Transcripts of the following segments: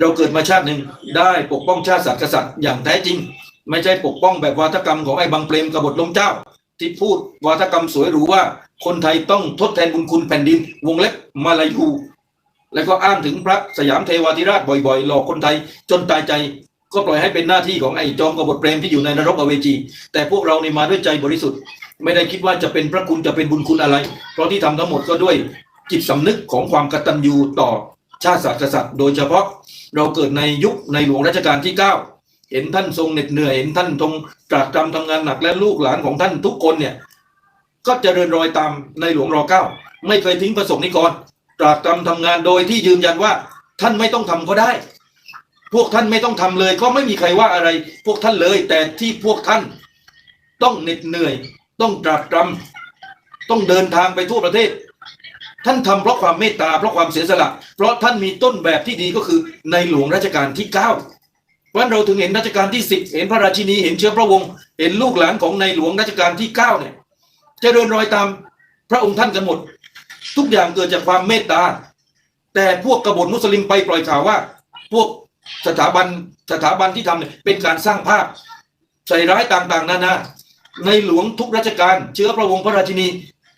เราเกิดมาชาติหนึ่งได้ปกป้องชาติศาสตร์กษัตริย์อย่างแท้จริง ไม่ใช่ปกป้องแบบวาทกรรมของไอ้บังเปรมกบฏลมเจ้า ที่พูดวาทกรรมสวยหรูว่า คนไทยต้องทดแทนบุญคุณแผ่นดิน วงเล็บมาลายูแล้วก็อ้างถึงพระสยามเทวาธิราชบ่อยๆ หลอกคนไทยจนตายใจ ก็ปล่อยให้เป็นหน้าที่ของไอ้จอมกบฏเปรมที่อยู่ในนรกอเวจี แต่พวกเรานี่มาด้วยใจบริสุทธิ์ ไม่ได้คิดว่าจะเป็นพระคุณจะเป็นบุญคุณอะไร เพราะที่ทำทั้งหมดก็ด้วยจิตสำนึกของความกตัญญูต่อชาติศาสตร์กษัตริย์ โดยเฉพาะ เราเกิดในยุคในหลวงรัชกาลที่ 9 เห็นท่านทรงเหน็ดเหนื่อยเห็นท่านทรงตรากตรำทำงานหนักและลูกหลานของท่านทุกคนเนี่ยก็เจริญรอยตามในหลวงรอเก้าไม่เคยทิ้งประสงค์นิกรตรากตรำทำงานโดยที่ยืนยันว่าท่านไม่ต้องทำก็ได้ พวกท่านไม่ต้องทำเลย ก็ไม่มีใครว่าอะไร พวกท่านเลย แต่ที่พวกท่านต้องเหน็ดเหนื่อย ต้องตรากตรำต้องเดินทางไปทั่วประเทศ ท่านทำเพราะความเมตตาเพราะความเสียสละ เพราะท่านมีต้นแบบที่ดีก็คือในหลวงรัชกาลที่เก้าเพราะเราถึงเห็นรัชกาลที่สิบเห็นพระราชินีเห็นเชื้อพระวงศ์เห็นลูกหลานของในหลวงรัชกาลที่เก้าเนี่ยจะเจริญรอยตามพระองค์ท่านกันหมด ทุกอย่างเกิดจากความเมตตา แต่พวกกบฏมุสลิมไปปล่อยข่าวว่า พวกสถาบันสถาบันที่ทำเนี่ยเป็นการสร้างภาพใส่ร้ายต่างๆ นานาในหลวงทุกราชการ เชื้อพระวงศ์พระราชินี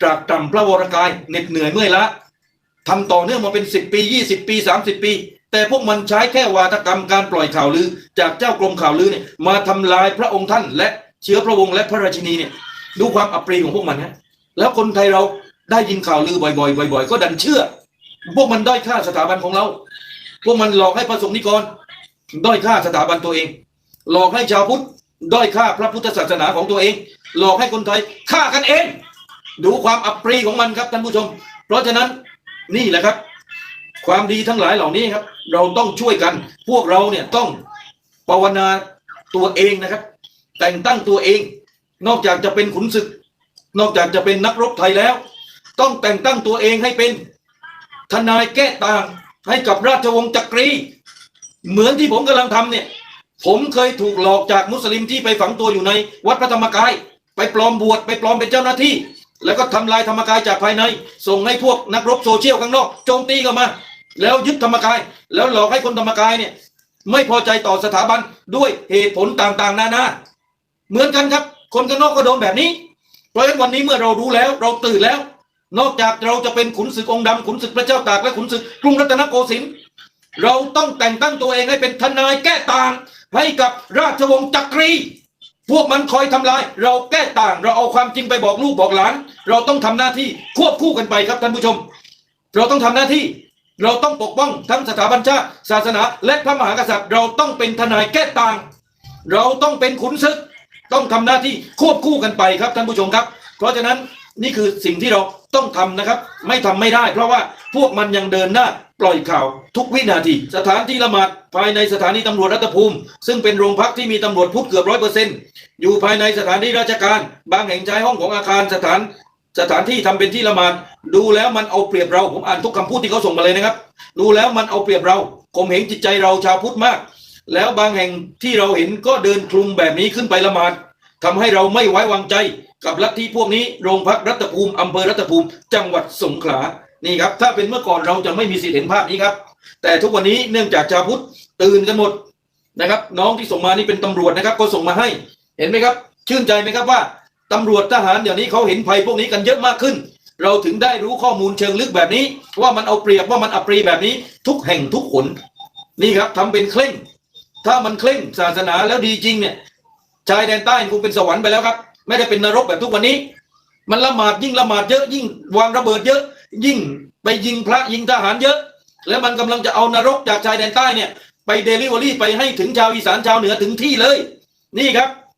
ตรากตรำพระวรกายเหน็ดเหนื่อยเมื่อยละทำต่อเนื่องมาเป็น 10 ปี 20 ปี 30 ปี แต่พวกมันใช้แค่วาทกรรมการปล่อยข่าวลือ จากเจ้ากรมข่าวลือเนี่ยมาทำลายพระองค์ท่าน และเชื้อพระวงศ์และพระราชินีเนี่ยดูความอัปรีของพวกมันฮะแล้วคนไทยเราได้ยินข่าวลือบ่อยๆบ่อย ๆ ก็ดันเชื่อ พวกมันด้อยค่าสถาบันของเรา พวกมันหลอกให้ประสงค์นิกรด้อยค่าสถาบันตัวเอง หลอกให้ชาวพุทธด้อยค่าพระพุทธศาสนาของตัวเอง หลอกให้คนไทยฆ่ากันเอง ดูความอับปรีของมันครับท่านผู้ชม เพราะฉะนั้นนี่แหละครับ ความดีทั้งหลายเหล่านี้ครับ เราต้องช่วยกัน พวกเราเนี่ยต้องภาวนาตัวเองนะครับ แต่งตั้งตัวเอง นอกจากจะเป็นขุนศึก นอกจากจะเป็นนักรบไทยแล้ว ต้องแต่งตั้งตัวเองให้เป็นทนายแก้ต่างให้กับราชวงศ์จักรี เหมือนที่ผมกำลังทำเนี่ย ผมเคยถูกหลอกจากมุสลิมที่ไปฝังตัวอยู่ในวัดพระธรรมกาย ไปปลอมบวชไปปลอมเป็นเจ้าหน้าที่ แล้วก็ทำลายธรรมกายจากภายใน ส่งให้พวกนักรบโซเชียลข้างนอกโจมตีเข้ามา แล้วยึดธรรมกาย แล้วหลอกให้คนธรรมกายเนี่ยไม่พอใจต่อสถาบันด้วยเหตุผลต่างๆ นานา เหมือนกันครับ คนข้างนอกก็โดนแบบนี้ เพราะฉะนั้นวันนี้เมื่อเรารู้แล้วเราตื่นแล้ว นอกจากเราจะเป็นขุนศึกองค์ดำขุนศึกพระเจ้าตากและขุนศึกกรุงรัตนโกสินทร์เราต้องแต่งตั้งตัวเองให้เป็นทนายแก้ต่าง ให้กับราชวงศ์จักรี พวกมันคอยทำลาย เราแก้ต่าง เราเอาความจริงไปบอกลูกบอกหลาน เราต้องทำหน้าที่ควบคู่กันไปครับท่านผู้ชม เราต้องทำหน้าที่ เราต้องปกป้องทั้งสถาบันชาติศาสนาและพระมหากษัตริย์ เราต้องเป็นทนายแก้ต่าง เราต้องเป็นขุนศึก ต้องทำหน้าที่ควบคู่กันไปครับท่านผู้ชมครับ เพราะฉะนั้นนี่คือสิ่งที่เราต้องทำนะครับ ไม่ทำไม่ได้ เพราะว่าพวกมันยังเดินหน้า ปล่อยข่าวทุกวินาที สถานที่ละหมาดภายในสถานีตำรวจรัฐภูมิ ซึ่งเป็นโรงพักที่มีตำรวจพุทธเกือบร้อยเปอร์เซ็นต์อยู่ภายในสถานที่ราชการ บางแห่งใช้ห้องของอาคารสถานสถานที่ทำเป็นที่ละหมาดดูแล้วมันเอาเปรียบเราผมอ่านทุกคำพูดที่เขาส่งมาเลยนะครับ ดูแล้วมันเอาเปรียบเราข่มเหงจิตใจเราชาวพุทธมาก แล้วบางแห่งที่เราเห็นก็เดินคลุมแบบนี้ขึ้นไปละหมาดทำให้เราไม่ไว้วางใจกับลัทธิพวกนี้โรงพักรัตภูมิอำเภอรัตภูมิ จังหวัดสงขลา นี่ครับ ถ้าเป็นเมื่อก่อนเราจะไม่มีสิทธิ์เห็นภาพนี้ครับ แต่ทุกวันนี้เนื่องจากชาวพุทธตื่นกันหมดนะครับ น้องที่ส่งมานี่เป็นตำรวจนะครับ ก็ส่งมาให้ เห็นไหมครับ ชื่นใจไหมครับว่าตำรวจทหารเดี๋ยวนี้เขาเห็นภัยพวกนี้กันเยอะมากขึ้น เราถึงได้รู้ข้อมูลเชิงลึกแบบนี้ ว่ามันเอาเปรียบว่ามันอัปรีแบบนี้ ทุกแห่งทุกหนนี่ครับทำเป็นเคร่ง ถ้ามันเคร่งศาสนาแล้วดีจริงเนี่ยชายแดนใต้คงเป็นสวรรค์ไปแล้วครับ ไม่ได้เป็นนรกแบบทุกวันนี้ มันละหมาดยิ่งละหมาดเยอะยิ่งวางระเบิดเยอะ ยิ่งไปยิงพระยิงทหารเยอะ แล้วมันกำลังจะเอานรกจากชายแดนใต้เนี่ย ไปเดลิเวอรี่ไปให้ถึงชาวอีสานชาวเหนือถึงที่เลย นี่ครับ